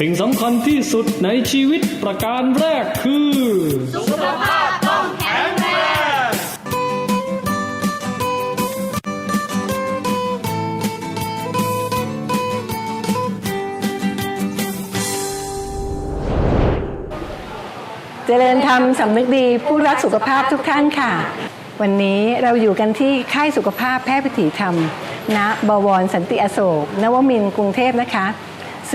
สิ่งสำคัญที่สุดในชีวิตประการแรกคือ สุขภาพต้องแข็งแรงเจริญธรรมสำนึกดีผู้รักสุขภาพทุกท่านค่ะ วันนี้เราอยู่กันที่ค่ายสุขภาพแพทย์วิถีธรรม ณ บวรสันติอโศก นวมินทร์กรุงเทพนะคะ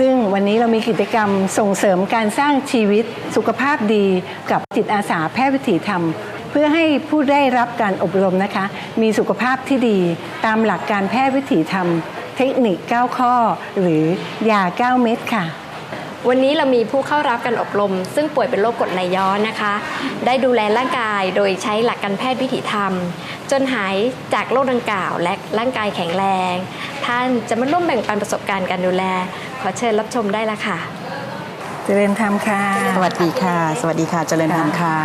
ซึ่งวันนี้เรามีกิจกรรมส่งเสริมการสร้างชีวิตสุขภาพดีกับจิตอาสาแพทย์วิถีธรรม เพื่อให้ผู้ได้รับการอบรมนะคะ มีสุขภาพที่ดีตามหลักการแพทย์วิถีธรรม เทคนิค 9 ข้อ หรือยา 9 เม็ดค่ะวันนี้เรามีผู้เข้ารับการอบรม ซึ่งป่วยเป็นโรคกรดไหลย้อนนะคะ ได้ดูแลร่างกายโดยใช้หลักการแพทย์วิถีธรรม จนหายจากโรคดังกล่าวและร่างกายแข็งแรง ท่านจะมาร่วมแบ่งปันประสบการณ์การดูแล ขอเชิญรับชมได้ละค่ะ เจริญธรรมค่ะ สวัสดีค่ะ สวัสดีค่ะ เจริญธรรมค่ะ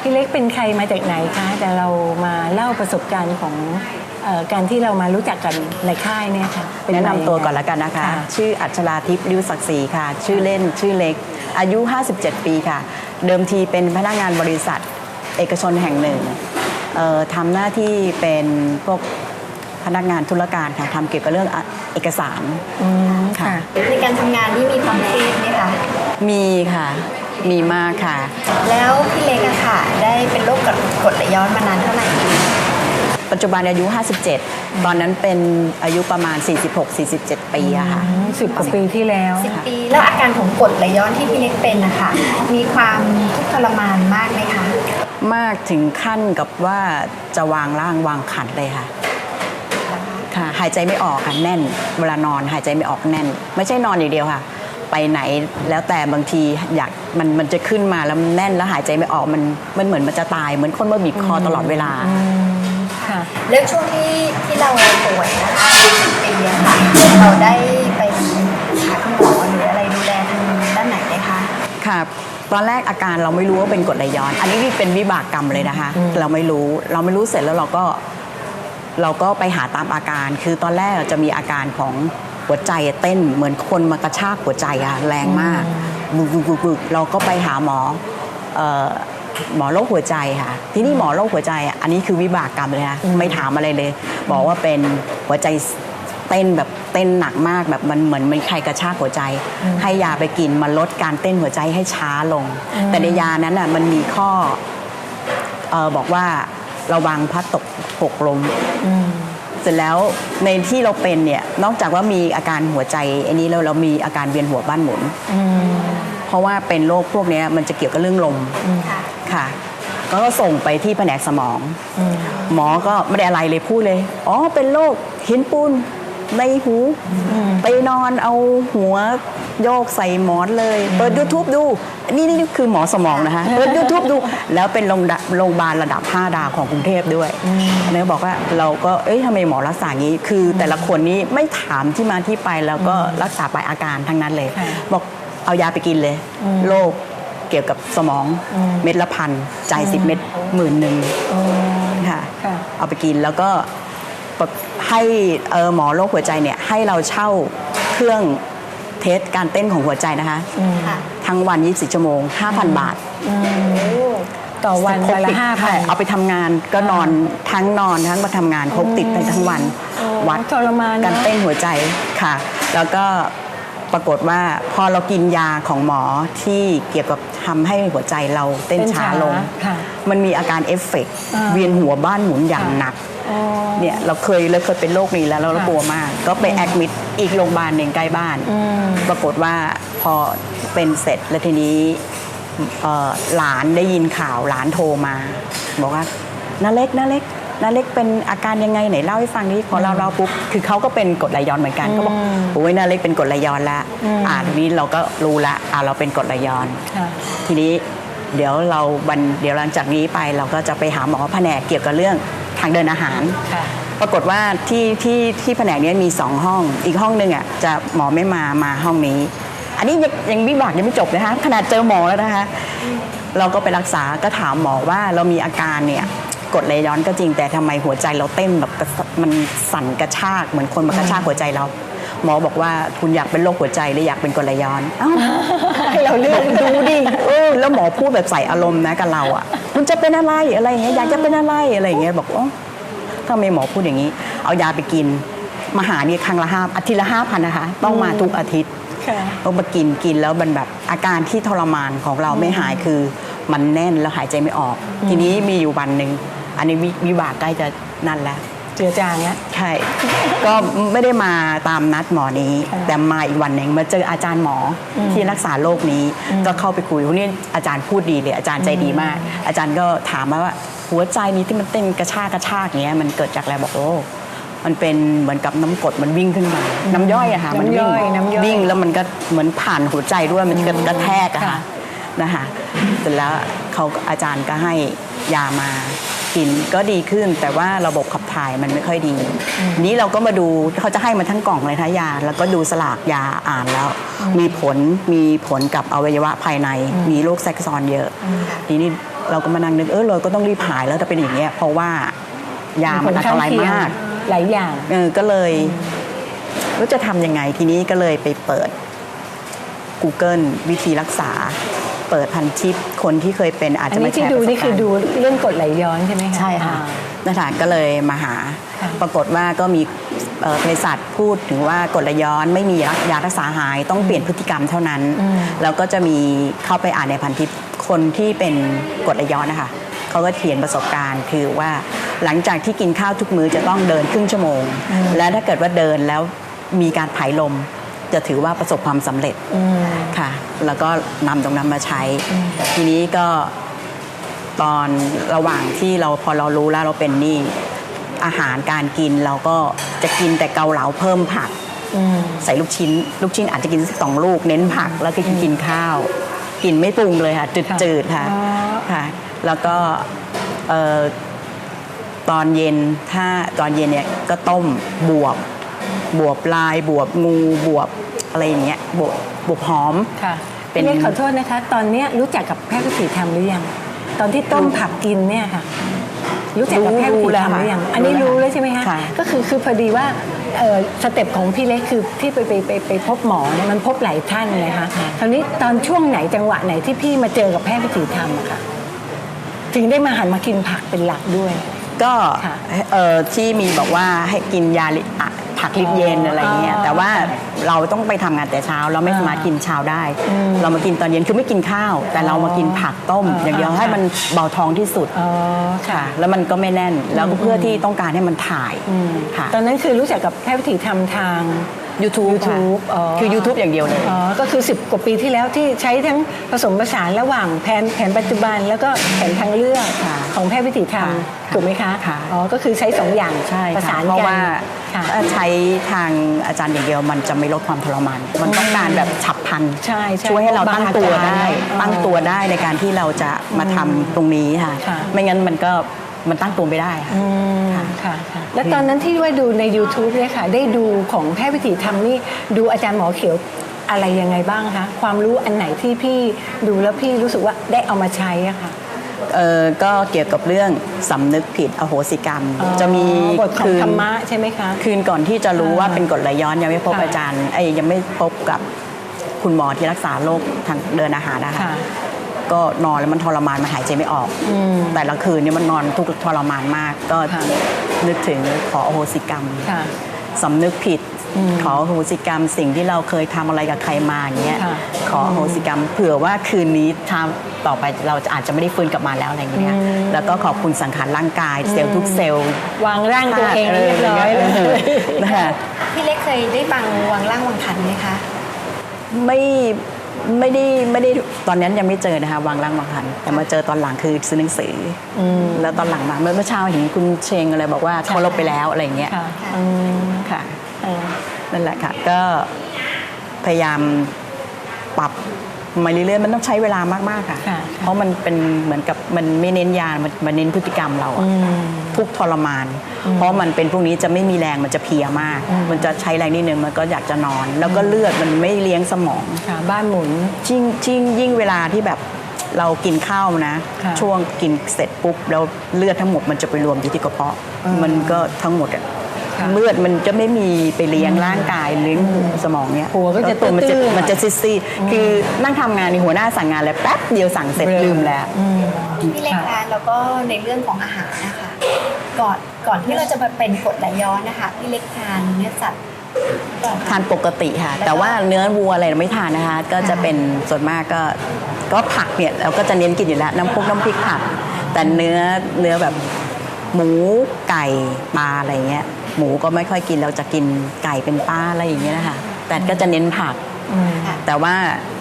พี่เล็กเป็นใครมาจากไหนคะ แต่เรามาเล่าประสบการณ์ของเออการที่เรามารู้จักกันในค่ายเนี่ยค่ะเป็แนะนำมายังไงตัวก่อนแล้วกันนะคะ ชื่ออัชราทิพย์ริ้วศักดิ์ศรีค่ะ ชื่อเล่นชื่อเล็ก อายุ 57 ปีค่ะ เดิมทีเป็นพนักงานบริษัท เอกชนแห่งหนึ่งเอ่อทำหน้าที่เป็นพวก พนักงานธุรการค่ะทำเกี่ยวกับเรื่องเอกสารอืมค่ะในการทำงานนี่มีความเครียดไหมคะมีค่ะ มีมากค่ะ แล้วพี่เล็กอะค่ะ ได้เป็นโรคกรดไหลย้อนมานานเท่าไหร่ปัจจุบันอายุ 57 ตอนนั้นเป็นอายุประมาณ 46-47 ปีอะค่ะสิบกว่าปีที่แล้วสิบปี แล้วอาการของกรดไหลย้อนที่พี่เล็กเป็นนะคะมีความทุกข์ทรมานมากไหมคะ มากถึงขั้นกับว่าจะวางร่างวางขันเลยค่ะ ค่ะ หายใจไม่ออกค่ะแน่น เวลานอนหายใจไม่ออกแน่น ไม่ใช่นอนอย่างเดียวค่ะ ไปไหนแล้วแต่บางทีอยากมันมันจะขึ้นมาแล้วมันแน่นแล้วหายใจไม่ออกมันมันเหมือนมันจะตายเหมือนคนมาบีบคอตลอดเวลา ค่ะแล้วช่วงที่ที่เราป่วยนะคะสิบปีอะค่ะเราได้ไปหาคุณหมอหรืออะไรดูแลทางด้านไหนไหมคะ ค่ะตอนแรกอาการเราไม่รู้ว่าเป็นกรดไหลย้อน อันนี้เป็นวิบากกรรมเลยนะคะ เราไม่รู้เราไม่รู้เสร็จแล้วเราก็ เราก็ไปหาตามอาการ คือตอนแรกจะมีอาการของหัวใจเต้นเหมือนคนมากระชากหัวใจอะแรงมากบึกบึกบึกบึกเราก็ไปหาหมอเอ่อหมอโรคหัวใจค่ะ ที่นี่หมอโรคหัวใจอะอันนี้คือวิบากกรรมเลยค่ะไม่ถามอะไรเลย บอกว่าเป็นหัวใจเต้นแบบเต้นหนักมากแบบมันเหมือนมันใครกระชากหัวใจ ให้ยาไปกินมาลดการเต้นหัวใจให้ช้าลง แต่ในยานั้นอะมันมีข้อเออบอกว่า ระวังพลัดตกหกล้มเสร็จแล้วในที่เราเป็นเนี่ยนอกจากว่ามีอาการหัวใจอันนี้แล้วเรามีอาการเวียนหัวบ้านหมุนเพราะว่าเป็นโรคพวกเนี้ยมันจะเกี่ยวกับเรื่องลมค่ะก็ส่งไปที่แผนกสมอง หมอก็ไม่ได้อะไรเลยพูดเลย อ๋อ เป็นโรคหินปูน ในหูไปนอนเอาหัวโยกใส่หมอนเลย เปิด YouTube ดู นี่นี่คือหมอสมองนะคะ เปิด YouTube ดู แล้วเป็นโรงดโรงพยาบาลระดับ 5 ดาวของกรุงเทพด้วยอันนี้บอกว่าเราก็ เอ้ยทำไมหมอรักษางี้ คือแต่ละคนนี้ไม่ถามที่มาที่ไปแล้วก็รักษาไปอาการทั้งนั้นเลยค่ะบอกเอายาไปกินเลย โรคเกี่ยวกับสมองเม็ดละพันจ่ายสิบเม็ดหมื่นหนึ่งค่ะค่ะเอาไปกินแล้วก็ปะ ให้เอ่อหมอโรคหัวใจเนี่ยให้เราเช่าเครื่องเทสการเต้นของหัวใจนะคะค่ะทั้งวัน 24 ชั่วโมง 5,000 บาท ต่อวันครบวันละติดห้าพัใช่นเอาไปทำงานก็นอนทั้งนอนทั้งมาทำงานครบติดไปทั้งวัน วัดทรมานเนอะการเต้นหัวใจค่ะ แล้วก็ปรากฏว่าพอเรากินยาของหมอที่เกี่ยวกับทำให้หัวใจเราเต้นเต้นช้าช้าลงค่ะมันมีอาการเอฟเฟกต์อ่าเวียนหัวบ้านหมุนอย่างค่ะหนักอ๋อ เนี่ยเราเคยเราเคยเป็นโรคนี้แล้วเราค่ะกลัวมาก ก็ไปแอดมิดอีกโรงพยาบาลหนึ่งใกล้บ้านอืมปรากฏว่าพอเป็นเสร็จแล้วทีนี้เอ่อหลานได้ยินข่าวหลานโทรมา บอกว่าน้าเล็กน้าเล็กน้าเล็กเป็นอาการยังไงไหนเล่าให้ฟังดิพอเราเล่าปุ๊บคือเขาก็เป็นกรดไหลย้อนเหมือนกันก็บอกโอ้ยน้าเล็กเป็นกรดไหลย้อนละอ่าทีนี้เราก็รู้ละอ่าเราเป็นกรดไหลย้อนค่ะทีนี้เดี๋ยวเราวันเดี๋ยวหลังจากนี้ไปเราก็จะไปหาหมอแผนกเกี่ยวกับเรื่อง ทางเดินอาหาร ค่ะ ปรากฏว่าที่ที่ที่แผนกเนี้ยมีสองห้อง อีกห้องหนึ่งอะจะหมอไม่มามาห้องนี้ อันนี้ยังยังวิบากยังไม่จบนะคะขนาดเจอหมอแล้วนะคะ เราก็ไปรักษาก็ถามหมอว่าเรามีอาการเนี่ยกดไหลย้อนก็จริงแต่ทำไมหัวใจเราเต้นแบบกระสมันสั่นกระชากเหมือนคนมากระชากหัวใจเรา หมอบอกว่าคุณอยากเป็นโรคหัวใจหรืออยากเป็นกรดไหลย้อนเอ้า ให้เราเลือกดูดิเออแล้วหมอพูดแบบใส่อารมณ์นะกับเราอะคุณจะเป็นอะไรอะไรอย่างเงี้ยอยากจะเป็นอะไรอะไรอย่างเงี้ยบอกอ๋อทำไมหมอพูดอย่างนี้ เอายาไปกินมาหานี่ครั้งละห้าอาทิตย์ละห้าพันนะคะ ต้องมาทุกอาทิตย์ค่ะต้องมากินกินแล้วมันแบบอาการที่ทรมานของเราไม่หายคือมันแน่นแล้วหายใจไม่ออก ทีนี้มีอยู่วันหนึ่งอันนี้วิวิบากใกล้จะนั่นแล้ว เจือจางแล้ว ใช่ ก็ไม่ได้มาตามนัดหมอนี้ค่ะแต่มาอีกวันหนึ่งมาเจออาจารย์หมออที่รักษาโรคนี้ ก็เข้าไปคุยวันนี้อาจารย์พูดดีเลยอาจารย์ใจดีมาก อาจารย์ก็ถามมาว่าหัวใจนี้ที่มันเต้นกระชากกระชากอย่างเงี้ยมันเกิดจากอะไรบอกโอ้มันเป็นเหมือนกับน้ำกรดมันวิ่งขึ้นมาน้ำย่อยอะค่ะมันวิ่งน้ำย่อยน้ำย่อยวิ่งแล้วมันก็เหมือนผ่านหัวใจด้วยมันกระกระแทกอะค่ะค่ะนะคะเสร็จแล้วเขาอาจารย์ก็ให้ยามา กินก็ดีขึ้น แต่ว่าระบบขับถ่ายมันไม่ค่อยดี นี้เราก็มาดูเขาจะให้มาทั้งกล่องเลยทายา แล้วก็ดูสลากยาอ่านแล้ว มีผลมีผลกับอวัยวะภายใน มีโรคแทรกซ้อนเยอะทีนี้เราก็มานั่งนึกเออเราก็ต้องรีบหายแล้วถ้าเป็นอย่างเงี้ยเพราะว่ายามันอันตรายมาก หลายอย่างเออก็เลยว่าจะทำยังไงทีนี้ก็เลยไปเปิด Google วิธีรักษา เปิดพันทิปคนที่เคยเป็นอาจอันจะมานี้แชที่ร์ดูประสบนี่คือการณ์ดูเรื่องกรดไหลย้อนใช่ไหมคะใช่ค่ะอ่านะคะก็เลยมาหา ค่ะ ปรากฏว่าก็มีเอ่อเภสัชพูดถึงว่ากรดไหลย้อนไม่มียารักษาหายต้องเปลี่ยนพฤติกรรมเท่านั้น แล้วก็จะมีเข้าไปอ่านในพันทิปคนที่เป็นกรดไหลย้อนนะคะเขาก็เขียนประสบการณ์คือว่าหลังจากที่กินข้าวทุกมื้อจะต้องเดินครึ่งชั่วโมง และถ้าเกิดว่าเดินแล้วมีการผายลม จะถือว่าประสบความสำเร็จค่ะ แล้วก็นำตรงนั้นมาใช้ ทีนี้ก็ตอนระหว่างที่เราพอเรารู้แล้วเราเป็นหนี่อาหารการกินเราก็จะกินแต่เกาเหลาเพิ่มผักใส่ลูกชิ้น ลูกชิ้นอาจจะกินสักสองลูกเน้นผักแล้วก็กินข้าว กินไม่ปรุงเลยค่ะจืดๆค่ะอ๋อค่ะ แล้วก็เอ่อตอนเย็นถ้าตอนเย็นเนี่ยก็ต้มบวบ บวบลายบวบงูบวบอะไรอย่างเงี้ยบวบบวบหอม ค่ะเป็นพี่เล็กขอโทษนะคะ ตอนเนี้ยรู้จักกับแพทย์วิถีธรรมหรือยัง ตอนที่ต้มผักกินเนี่ยค่ะ รู้จักกับแพทย์วิถีธรรมหรือยังรู้แล้วค่ะอันนี้รู้เลยใช่ไหมคะค่ะ ก็คือคือพอดีว่าเอ่อสเต็ปของพี่เล็กคือที่ไปไปไปไปพบหมอเนี่ยมันพบหลายท่านเลยค่ะคราวนี้ตอนช่วงไหนจังหวะไหนที่พี่มาเจอกับแพทย์วิถีธรรมอะค่ะถึงได้มาหันมากินผักเป็นหลักด้วย ก็ค่ะ เอ่อที่มีบอกว่าให้กินยาลิอะ ผักลิบเย็นอะไรเงี้ยอ๋อแต่ว่าเราต้องไปทำงานแต่เช้า เราไม่สามารถกินเช้าได้ เรามากินตอนเย็นคือไม่กินข้าว แต่เรามากินผักต้มอ๋อออย่างเดียวค่ะให้มันเบาท้องที่สุดอ๋อค่ะค่ะ แล้วมันก็ไม่แน่นแล้วก็เพื่อที่ต้องการให้มันถ่ายค่ะตอนนั้นคือรู้จักกับแพทย์วิถีธรรมทาง YouTube ค่ะ YouTube อ๋อคือ YouTube อย่างเดียวเลยอ๋อก็คือ 10 กว่าปีที่แล้วที่ใช้ทั้งผสมผสานระหว่างแผนแผนปัจจุบัน แล้วก็แผนทางเลือกค่ะของแพทย์วิถีธรรมค่ะถูกไหมคะค่ะอ๋อก็คือใช้สองอย่างใช่ประค่ะสานเพราะกันว่า ค่ะถ้าใช้ทางอาจารย์อย่างเดียวมันจะไม่ลดความทรมาน มันต้องการแบบฉับพลันใช่ใช่ช่วยให้เราตั้งตัวได้บางอาการตั้งตัวได้ในการที่เราจะมาทำตรงนี้ค่ะ ค่ะ ไม่งั้นมันก็มันตั้งตัวไม่ได้ค่ะ อืมค่ะค่ะค่ะแล้วตอนนั้นที่ว่าดูใน YouTube เนี่ยค่ะ ได้ดูของแพทย์วิถีธรรมนี่ดูอาจารย์หมอเขียวอะไรยังไงบ้างคะ ความรู้อันไหนที่พี่ดูแล้วพี่รู้สึกว่าได้เอามาใช้อะค่ะ เออก็เกี่ยวกับเรื่องสำนึกผิดอโหสิกรรม จะมีบทของคืนธรรมะใช่ไหมคะคืนก่อนที่จะรู้ว่าเป็นกรดไหลย้อนยังไม่พบค่ะอาจารย์ไอ้ยยังไม่พบกับคุณหมอที่รักษาโรคทางเดินอาหารนะคะค่ะก็นอนแล้วมันทรมานมันหายใจไม่ออกแต่ละคืนเนี่ยมันนอนทุกข์ทรมานมาก ก็ค่ะนึกถึงขออโหสิกรรมค่ะสำนึกผิดขออโหสิกรรมสิ่งที่เราเคยทำอะไรกับใครมาอย่างเงี้ยค่ะขออโหสิกรรม เผื่อว่าคืนนี้ทำ ต่อไปเราจะอาจจะไม่ได้ฟื้นกลับมาแล้วอะไรอย่างเงี้ยแล้วก็ขอบคุณสังขารร่างกายเซลล์ทุกเซลล์วางร่างตัวเองเรียบร้อยเลยนะคะพี่เล็กเคยได้ฟังวังล่างวังขันไหมคะไม่ไม่ได้ไม่ได้ตอนนั้นยังไม่เจอนะคะวางร่างวางพันแต่มาเจอตอนหลังคือซื้อหนังสืออแล้วตอนหลังมาเมื่อเมื่อเช้าเห็นคุณเชงอะไรบอกว่าเขาลบไปแล้วอะไรอย่างเงี้ยค่ะอืมค่ะเออนั่นแหละค่ะก็พยายามปรับ มาเรื่อยๆมันต้องใช้เวลามากๆค่ะค่ะ เพราะมันเป็นเหมือนกับมันไม่เน้นยา มันมันเน้นพฤติกรรมเราอะทุกข์ทรมาน เพราะมันเป็นพวกนี้จะไม่มีแรงมันจะเพลียมาก มันจะใช้แรงนิดนึงมันก็อยากจะนอน แล้วก็เลือดมันไม่เลี้ยงสมองค่ะบ้านหมุนยิ่งยิ่งยิ่งเวลาที่แบบเรากินข้าวนะค่ะช่วงกินเสร็จปุ๊บแล้วเลือดทั้งหมดมันจะไปรวมอยู่ที่กระเพาะมันก็ทั้งหมดอะค่ะ เลือดมันจะไม่มีไปเลี้ยงร่างกายเลี้ยงสมองเนี่ยหัวก็จะตัวมันจะตื้อๆมันจะซีดๆคือนั่งทำงานในหัวหน้าสั่งงานแล้วแป๊บเดียวสั่งเสร็จลืมแล้วพี่เล็กคะแล้วก็ในเรื่องของอาหารนะคะก่อนก่อนที่เราจะมาเป็นกรดไหลย้อนนะคะพี่เล็กทานเนื้อสัตว์ก่อนทานปกติค่ะ แต่ว่าเนื้อวัวอะไรเราไม่ทานนะคะ ก็จะเป็นส่วนมากก็ก็ผักเนี่ยเราก็จะเน้นกินอยู่แล้วน้ำพวกน้ำพริกผัก แต่เนื้อเนื้อแบบหมูไก่ปลาอะไรเงี้ย หมูก็ไม่ค่อยกินเราจะกินไก่เป็นปลาอะไรอย่างเงี้ยนะคะแต่ก็จะเน้นผักค่ะแต่ว่า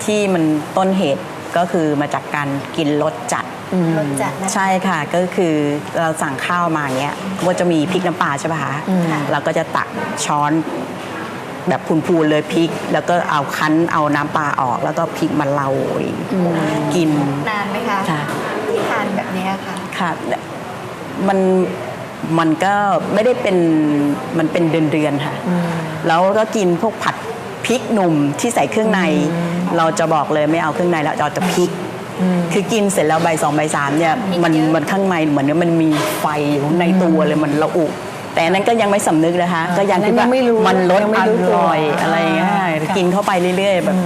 ที่มันต้นเหตุก็คือมาจากการกินรสจัดรสจัดนะคะใช่ค่ะก็คือเราสั่งข้าวมาเนี้ยก็จะมีพริกน้ำปลาใช่ป่ะคะเราก็จะตักช้อนแบบพูนๆเลยพริก แล้วก็เอาคั้นเอาน้ำปลาออก แล้วก็พริกมาเลากินนานไหมคะค่ะที่ทานแบบเนี้ยค่ะค่ะมัน มันก็ไม่ได้เป็นมันเป็นเดือนๆค่ะ แล้วก็กินพวกผัดพริกหนุ่มที่ใส่เครื่องใน เราจะบอกเลยไม่เอาเครื่องในแล้วเราจะพริก คือกินเสร็จแล้วใบสองใบสามเนี่ยมันเยอะมันข้างในเหมือนกับมันมีไฟอยู่ในตัวเลยมันระอุแต่อันนั้นก็ยังไม่สำนึกนะคะก็ยังคิดว่ายังไม่รู้มันลดยังไม่อรู้ตัวร่อยอะไรอย่างเงี้ยค่ะกินเข้าไปเรื่อย ๆ แบบ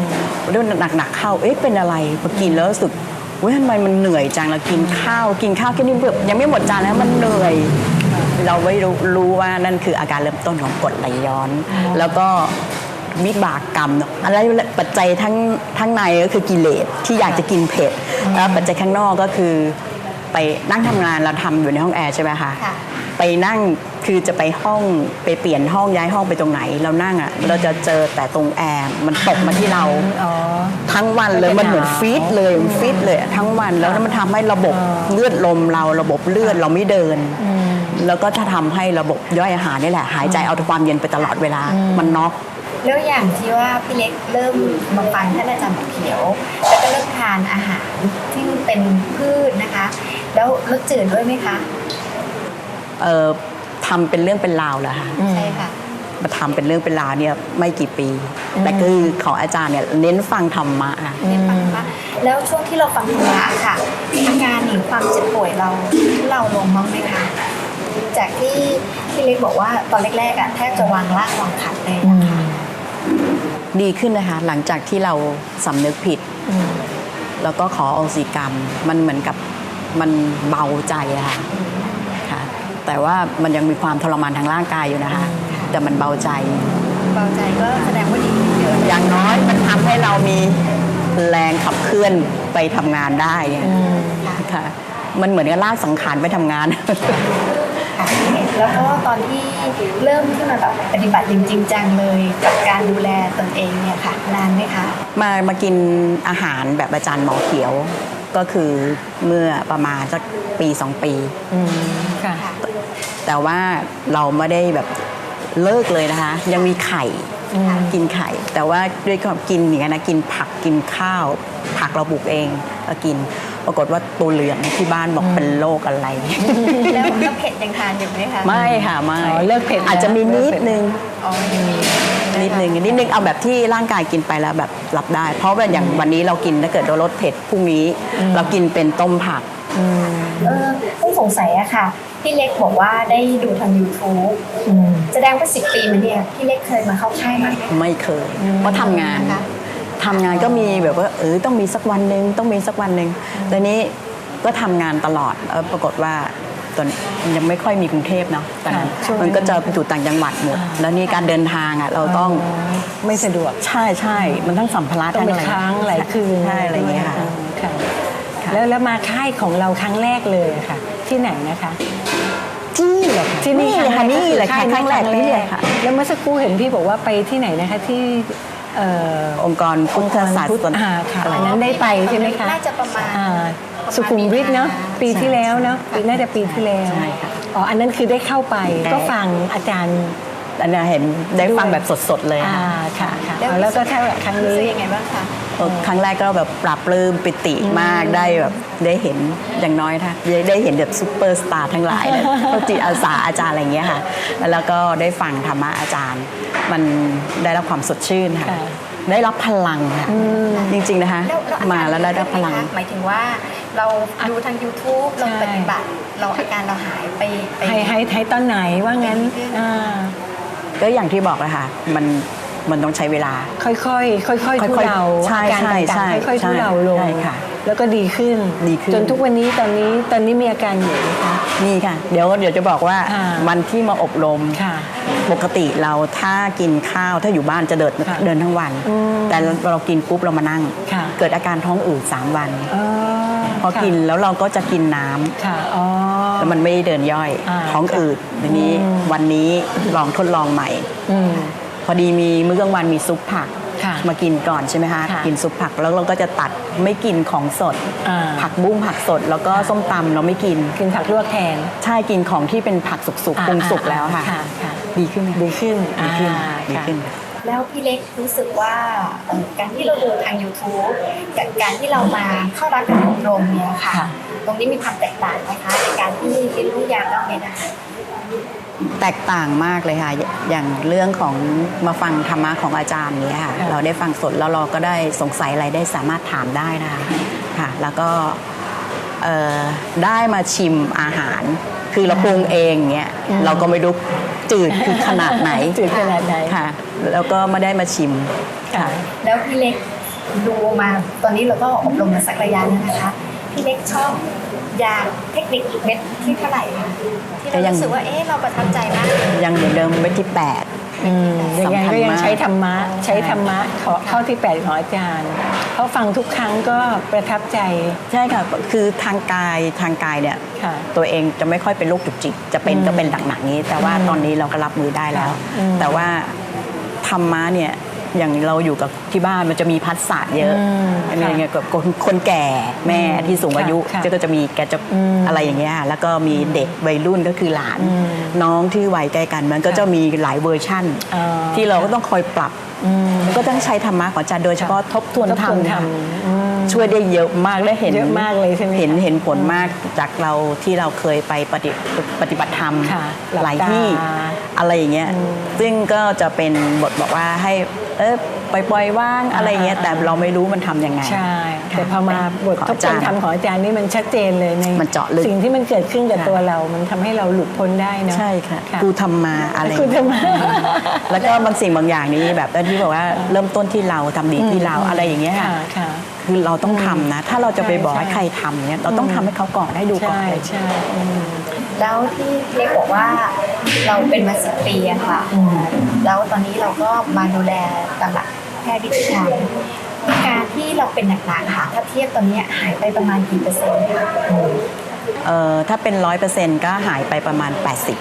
เรื่องหนักๆเข้าเอ๊ะเป็นอะไรพอกินแล้วรู้สึกเว้ยทำไมมันเหนื่อยจังเรากินข้าวกินข้าวแค่นี้แบบยังไม่หมดจานแล้วมันเหนื่อย เราไม่รู้รู้ว่านั่นคืออาการเริ่มต้นของกรดไหลย้อน แล้วก็วิบากกรรมเนอะอะไรปัจจัยทั้งทั้งในก็คือกิเลสที่อยากจะกินเผ็ดแล้วปัจจัยข้างนอกก็คือไปนั่งทำงานเราทำอยู่ในห้องแอร์ใช่ไหมคะ ค่ะ ไปนั่งคือจะไปห้องไปเปลี่ยนห้องย้ายห้องไปตรงไหน เรานั่งอะเราจะเจอแต่ตรงแอร์มันตกมาที่เรา อ๋อ ทั้งวันเลยก็จะมันเหมือนหนาวฟีดเลยมันฟีดเลยอะทั้งวันแล้วมันทำให้ระบบเลือดลมเราระบบเลือดเราไม่เดิน แล้วก็จะทำให้ระบบย่อยอาหารนี่แหละ หายใจเอาแต่ความเย็นไปตลอดเวลา มันน็อกแล้วอย่างที่ว่าพี่เล็กเริ่มมาฟังท่านอาจารย์หมอเขียว แล้วก็เริ่มทานอาหารที่เป็นพืชนะคะ แล้วรสจืดด้วยไหมคะเอ่อทำเป็นเรื่องเป็นราวแล้วค่ะใช่ค่ะ มาทำเป็นเรื่องเป็นราวเนี่ยไม่กี่ปี แต่คือของอาจารย์เนี่ยเน้นฟังธรรมะค่ะเรียนฟังคะแล้วช่วงที่เราฟังธรรมะค่ะอาการหนีความเจ็บป่วยเราทุเราลงบ้างไหมคะ จากที่พี่เล็กบอกว่าตอนแรกๆอะแทบจะวางรากวางขัดเลยนะคะดีขึ้นนะคะ หลังจากที่เราสำนึกผิด แล้วก็ขออโหสิกรรม มันเหมือนกับมันเบาใจอะค่ะค่ะ แต่ว่ามันยังมีความทรมานทางร่างกายอยู่นะคะ แต่มันเบาใจ เบาใจก็แสดงว่าดีขึ้นเยอะอย่างน้อยมันทำให้เรามีแรงขับเคลื่อนไปทำงานได้อะค่ะ มันเหมือนกับลากสังขารไปทำงาน ค่ะ แล้วก็ตอนที่เริ่มที่มาแบบปฏิบัติจริงๆจังเลยกับการดูแลตนเองเนี่ยค่ะ นานไหมคะ มามากินอาหารแบบอาจารย์หมอเขียว ก็คือเมื่อประมาณสักปีสองปีค่ะ แต่ว่าเราไม่ได้แบบเลิกเลยนะคะ ยังมีไข่กินไข่ แต่ว่าด้วยความกินอย่างนั้นนะกินผักกินข้าว ผักเราปลูกเองก็กิน ปรากฏว่าตัวเหลืองที่บ้านบอกเป็นโรคอะไร แล้วแล้วเผ็ดยังทานอยู่ไหมคะไม่ค่ะไม่อ๋อเลิกเผ็ดแล้ว อาจจะมีนิดนึง อ๋อยังมีนิดนึงนิดนึงเอาแบบที่ร่างกายกินไปแล้วแบบรับได้ เพราะว่าอย่างวันนี้เรากินถ้าเกิดเราลดเผ็ดพรุ่งนี้ เรากินเป็นต้มผัก เออผู้สงสัยอะค่ะ พี่เล็กบอกว่าได้ดูทาง YouTube แสดงว่าสิบปีมาเนี่ยพี่เล็กเคยมาเข้าค่ายไหมไม่เคยเพราะทำงาน นะคะ ทำงานก็มีแบบว่าเออต้องมีสักวันหนึ่งต้องมีสักวันหนึ่งแต่นี้ก็ทำงานตลอดเออปรากฏว่าตอนยังไม่ค่อยมีกรุงเทพเนาะแต่ค่ะช่วงมันก็จะอยู่ต่างจังหวัดหมด แล้วนี่การเดินทางอะเราต้องไม่สะดวกใช่ใช่มันทั้งสัมภาระต้องทั้งไปอะไรค้างหลายคืนใช่อะไรอย่างเงี้ยค่ะ ค่ะ แล้วแล้วมาค่ายของเราครั้งแรกเลยค่ะ ที่ไหนนะคะ ที่แหละค่ะที่นี่เลยค่ะนี่เลยค่ะายครั้งแรกนี่เลยค่ะ แล้วเมื่อสักครู่เห็นพี่บอกว่าไปที่ไหนนะคะที่ เอ่อองค์กรพุทธศาสพุทธนาอ่าค่ะอันนั้นได้ไปใช่ไหมคะน่าจะประมาณอ่สุขุมวิทเนาะปีที่แล้วเนาะใช่น่าจะปีที่แล้วใช่ค่ะอ๋ออันนั้นคือได้เข้าไปก็ฟังอาจารย์อันนี้เห็นได้ฟังแบบสดๆเลยอ่าค่ะค่ะค่ะอ๋อแล้วก็ถ้าแบบครั้งรู้นี้สึกยังไงบ้างคะเออ ครั้งแรกก็แบบปรับปลื้มปิติมากได้แบบได้เห็นอย่างน้อยค่ะได้ได้เห็นแบบซูเปอร์สตาร์ทั้งหลายเลยพวกจิตอาสาอาจารย์อะไรอย่างเงี้ยค่ะ แล้วก็ได้ฟังธรรมะอาจารย์ มันได้รับความสดชื่นค่ะค่ะได้รับพลังค่ะจริงๆนะคะแล้วแล้วอจรย์มาแล้วได้รับพลังเป็นไหมคะหมายถึงว่าเราดูทาง YouTube เราใช่ปฏิบัติเราอาการเราหายไปไปให้ให้ให้ตอนไหนว่างั้นอ่าก็อย่างที่บอกเลยค่ะมัน มันต้องใช้เวลา ค่อยๆ ค่อยๆทุค่อยๆเลาใช่อาการใช่ต่างใช่ๆค่อยๆทุเลาลงใช่ค่ะแล้วก็ดีขึ้นดีขึ้น จนทุกวันนี้ตอนนี้ตอนนี้มีอาการอยู่ไหมคะ นี่ค่ะ เดี๋ยวเดี๋ยวจะบอกว่าอ่า วันที่มาอบรม ค่ะ ปกติเราถ้ากินข้าวถ้าอยู่บ้านจะเดินค่ะเดินทั้งวัน อืมแต่เรากินปุ๊บเรามานั่ง ค่ะ เกิดอาการท้องอืดสามวัน อ๋อพอกินแล้วเราก็จะกินน้ำค่ะอ๋อ แล้วมันไม่ได้เดินย่อย อ่าท้องอืดทีนี้อืม วันนี้ลองทดลองใหม่ อืม พอดีมีมื้อกลางวันมีซุปผักค่ะมากินก่อนใช่ไหมคะค่ะกินซุปผักแล้วเราก็จะตัดไม่กินของสดอ่าผักบุ้งผักสด แล้วก็ส้มตำเราไม่กินกินผักลวกแทนใช่กินของที่เป็นผักสุกๆปรุงสุกแล้วค่ะค่ะค่ะดีขึ้นไหมดีขึ้นดีขึ้นอ่าดีค่ะขึ้น แล้วพี่เล็กรู้สึกว่าเอ่อการที่เราดูทาง YouTube กับการที่เรามาเข้ารับการอบรมเนี่ยค่ะค่ะตรงนี้มีความแตกต่างไหมคะในการที่เรียนรู้ยาบ้างไหมนะคะ แตกต่างมากเลยค่ะ อย่างเรื่องของมาฟังธรรมะของอาจารย์เนี้ยค่ะค่ะ เราได้ฟังสดแล้วเราก็ได้สงสัยอะไรได้สามารถถามได้นะคะค่ะ แล้วก็เอ่อได้มาชิมอาหาร คือเราปรุงเองเนี้ยเราก็ไม่รู้จืดคือขนาดไหนจืดขนาดไหนค่ะ แล้วก็ไม่ได้มาชิมค่ะ แล้วพี่เล็กดูมาตอนนี้เราก็อบรมมาสักระยะหนึงนะคะ พี่เล็กชอบ ยาเทคนิคเม็ดที่เท่าไหร่คะที่ก็เรายังรู้สึกว่าเอ๊ะเราประทับใจมากยังเหมือนเดิมไม่ที่แปดอืมยังไงสำคัญก็ยังมากใช้ธรรมะ ใช้ธรรมะขอเข้าที่แปดของอาจารย์เพราะฟังทุกครั้งก็ประทับใจใช่ค่ะ คือทางกายทางกายเนี่ย ค่ะ ตัวเองจะไม่ค่อยเป็นโรคจุกจิก จะเป็นอืมก็เป็นหนักๆนี้ แต่ว่าอืมตอนนี้เราก็รับมือได้แล้วอืมแต่ว่าธรรมะเนี่ย อย่างเราอยู่กับที่บ้านมันจะมีพัฒศาสตร์เยอะอืมอะไรค่ะเงี้ยกับคนคนแก่แม่อืมที่สูงอายุค่ะก็จะมีแกจะอืมอะไรอย่างเงี้ยแล้วก็มีเด็กวัยรุ่นก็คือหลานอืมน้องที่วัยใกล้กันมันก็ค่ะจะมีหลายเวอร์ชั่นอ๋อที่เราก็ต้องคอยปรับอืมมัน ก็ต้องใช้ธรรมะของอาจารย์โดยเฉพาะทบทวนทบธรทรวมนธรรมอืม ช่วยได้เยอะมากและเห็นเยอะมากเลยใช่ไหมคะเห็นเห็นผลมากจากเราที่เราเคยไปปฏิปฏิบัติธรรมค่ะหลายที่หลับตาอะไรอย่างเงี้ยอืมซึ่งก็จะเป็นบทบอกว่าให้เออ ปล่อยปล่อยๆว่างอะไรอย่างเงี้ยอ่าแต่เราไม่รู้มันทำยังไง ใช่ค่ะแต่พอมาบทของทบทวนธรรมของอาจารย์นี่มันชัดเจนเลยในมันเจาะลึกสิ่งที่มันเกิดขึ้นกับค่ะตัวเรา มันทำให้เราหลุดพ้นได้เนาะใช่ค่ะค่ะกูทำมาอะไรกูทำมาแล้วก็บางสิ่งบางอย่างนี้แบบที่บอกว่าเริ่มต้นที่เราทำดีที่เราอะไรอย่างเงี้ยค่ะค่ะค่ะคือเราต้องทำนะ ถ้าเราจะไปบอกให้ใช่ใครทำเนี่ยเราต้องทำให้เขาก่อนให้ดูก่อนใช่เลยใช่อืมแล้วที่พี่เล็กบอกว่าเราเป็นมาสิบปีอะค่ะ แล้วตอนนี้เราก็มาดูแลตามหลัก แพทย์วิทยาการที่เราเป็นหนักๆค่ะ ถ้าเทียบตอนนี้หายไปประมาณกี่เปอร์เซ็นต์คะเอ่อถ้าเป็นร้อยเปอร์เซ็นต์ก็หายไปประมาณ 80แปดสิบ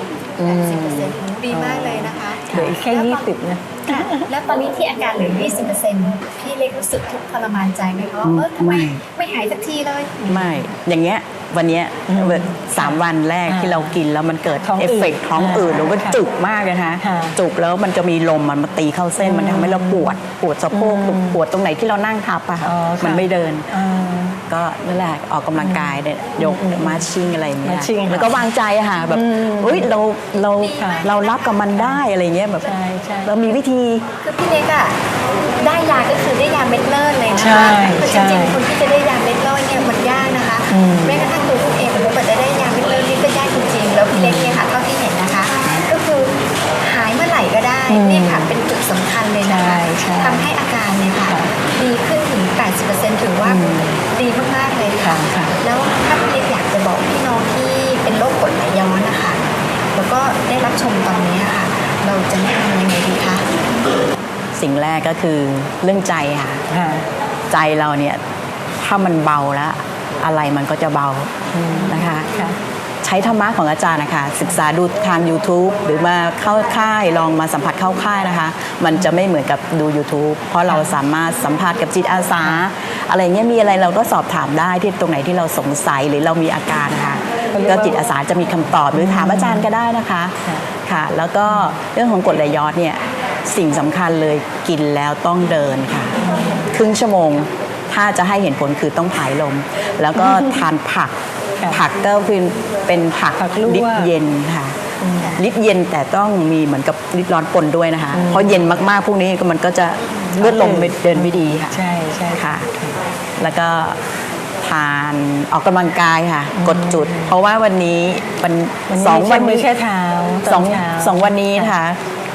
เปอร์เซ็นต์ดีมากเลยนะคะเหลืออีกแค่ยี่สิบนะ ค่ะแล้วตอนนี้ที่อาการเหลือ 20%พี่เล็กรู้สึกทุกข์ทรมานใจไหมคะว่าเออทำไมไม่ไม่หายสักทีเลย ไม่ อย่างเงี้ย วันเนี้ยสามวันแรกอ่าที่เรากินแล้วมันเกิดท้องอืดเอฟเฟกต์ท้องอืดอ่าหรือว่าค่ะจุกมากเลยนะคะค่ะจุกแล้วมันจะมีลมมันมาตีเข้าเส้นอืมมันทำให้เราปวด ปวดสะโพกอืมปวดตรงไหนที่เรานั่งทับอะค่ะอ๋อค่ะมันไม่เดินอ่าก็นั่นแหละออกกำลังกายเนี่ยยกอืมมาชิ่งอะไรอย่างเงี้ยมาชิ่งแล้วก็วางใจอะค่ะแบบอืมเฮ้ยเราเราค่ะเรารับกับมันได้อะไรเงี้ยแบบใช่ใช่เรามีวิธีคือพี่เล็กอะได้ยาก็คือได้ยาเม็ดเลิศเลยนะใช่คะคือใช่จริงๆคนที่จะได้ยาเม็ดเลิศเนี่ยมันยากนะคะอืม แม้กระทั่งตัวคุณเองผมก็จะได้ยาเม็ดเลิศนี่ก็ยากจริงๆแล้วพี่เล็กเนี่ยค่ะเท่าที่เห็นนะคะ ก็คือหายเมื่อไหร่ก็ได้อืมเนี่ยค่ะเป็นจุดสำคัญเลยนะคะใช่ใช่ทำให้อาการเนี่ยค่ะค่ะดีขึ้นถึง 80%ถือว่าดีมากๆเลยค่ะค่ะค่ะ แล้วถ้าพี่เล็กอยากจะบอกพี่น้องที่เป็นโรคกรดไหลย้อนนะคะ แล้วก็ได้รับชมตอนนี้ค่ะ เราจะแนะนำยังไงดีคะสิ่งแรกก็คือเรื่องใจค่ะค่ะใจเราเนี่ยถ้ามันเบาแล้ว อะไรมันก็จะเบานะคะค่ะใช้ธรรมะของอาจารย์นะคะ ศึกษาดูทาง YouTube หรือมาเข้าค่ายลองมาสัมผัสเข้าค่ายนะคะ มันจะไม่เหมือนกับดู YouTube เพราะเราสามารถสัมผัสกับจิตอาสา อะไรเงี้ยมีอะไรเราก็สอบถามได้ที่ตรงไหนที่เราสงสัยหรือเรามีอาการนะคะเขาเรียกก็ว่าจิตอาสาจะมีคำตอบหรือถามอาจารย์ก็ได้นะคะค่ะค่ะแล้วก็เรื่องของกรดไหลย้อนเนี่ยสิ่งสำคัญเลยกินแล้วต้องเดินค่ะ ครึ่งชั่วโมง ถ้าจะให้เห็นผลคือต้องผายลม แล้วก็ทานผักค่ะผักก็คือเป็นผักผักลวกลิตรเย็นค่ะลิตรเย็นแต่ต้องมีเหมือนกับลิตรร้อนปนด้วยนะคะ เพราะเย็นมากๆพวกนี้ก็มันก็จะเลือดลมไม่เดินไม่ดีค่ะใช่ใช่ค่ะ แล้วก็ททานออกกำลังกายค่ะ กดจุด เพราะว่าวันนี้วันวันนี้สองวันมือนี้แช่เท้าตสออนงเช้าสองวันนี้นะคะ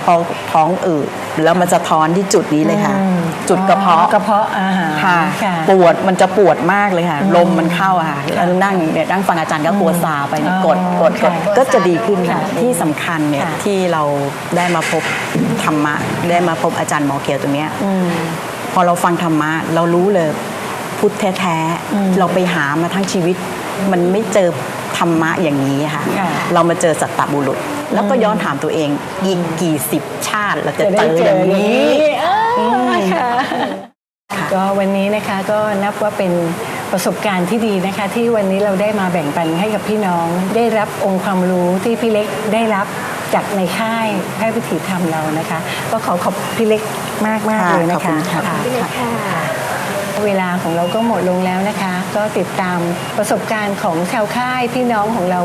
พอท้องอืดแล้วมันจะท้อนที่จุดนี้เลยค่ะ อืมจุดกระเพาะ กระเพาะอาหารค่ะค่ะ ปวดมันจะปวดมากเลยค่ะ ลมมันเข้าอะค่ะแล้วนั่งเนี่ยนั่งฟังอาจารย์ก็กลัวซาไปเนี่ยอ๋อกดกดกดค่ะก็จะดีขึ้นค่ะค่ะที่สำคัญเนี่ยค่ะ ที่เราได้มาพบธรรมะ ได้มาพบอาจารย์หมอเกียวตรงเนี้ยอืม พอเราฟังธรรมะ เรารู้เลยพุทธแท้อืมๆเราไปหามาทั้งชีวิต มันไม่เจอธรรมะอย่างนี้ค่ะ ค่ะ เรามาเจอสัตตบุรุษ แล้วก็ย้อนถามตัวเองอีกกี่สิบชาติเราจะจะเจได้อเจออย่างนี้นี้อ่าค่ะก็วันนี้นะคะก็นับว่าเป็นประสบการณ์ที่ดีนะคะ ที่วันนี้เราได้มาแบ่งปันให้กับพี่น้อง ได้รับองค์ความรู้ที่พี่เล็กได้รับจากในค่ายแพทย์วิถีธรรมเรานะคะ ก็ขอขอบพี่เล็กมากมากๆค่ะเลยนะขอบคุคะณค่ะพี่เล็กค่ะ เวลาของเราก็หมดลงแล้วนะคะ ก็ติดตามประสบการณ์ของชาวค่ายพี่น้องของเรา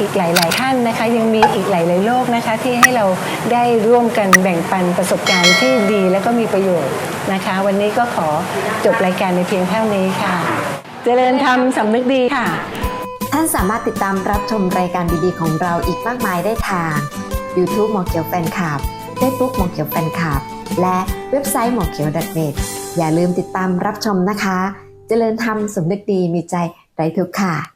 อีกหลาย ๆ ท่านนะคะ ยังมีอีกหลาย ๆ โลกนะคะ ที่ให้เราได้ร่วมกันแบ่งปันประสบการณ์ที่ดีและก็มีประโยชน์นะคะ วันนี้ก็ขอจบรายการในเพียงเท่านี้ค่ะ เจริญธรรมสำนึกดีค่ะ ท่านสามารถติดตามรับชมรายการดี ๆ ของเราอีกมากมายได้ทาง YouTube หมอเขียวแฟนคลับ Facebook หมอเขียวแฟนคลับ และเว็บไซต์หมอเขียว .net อย่าลืมติดตามรับชมนะคะ เจริญธรรมสมนึกดีมีใจไร้ทุกข์ค่ะ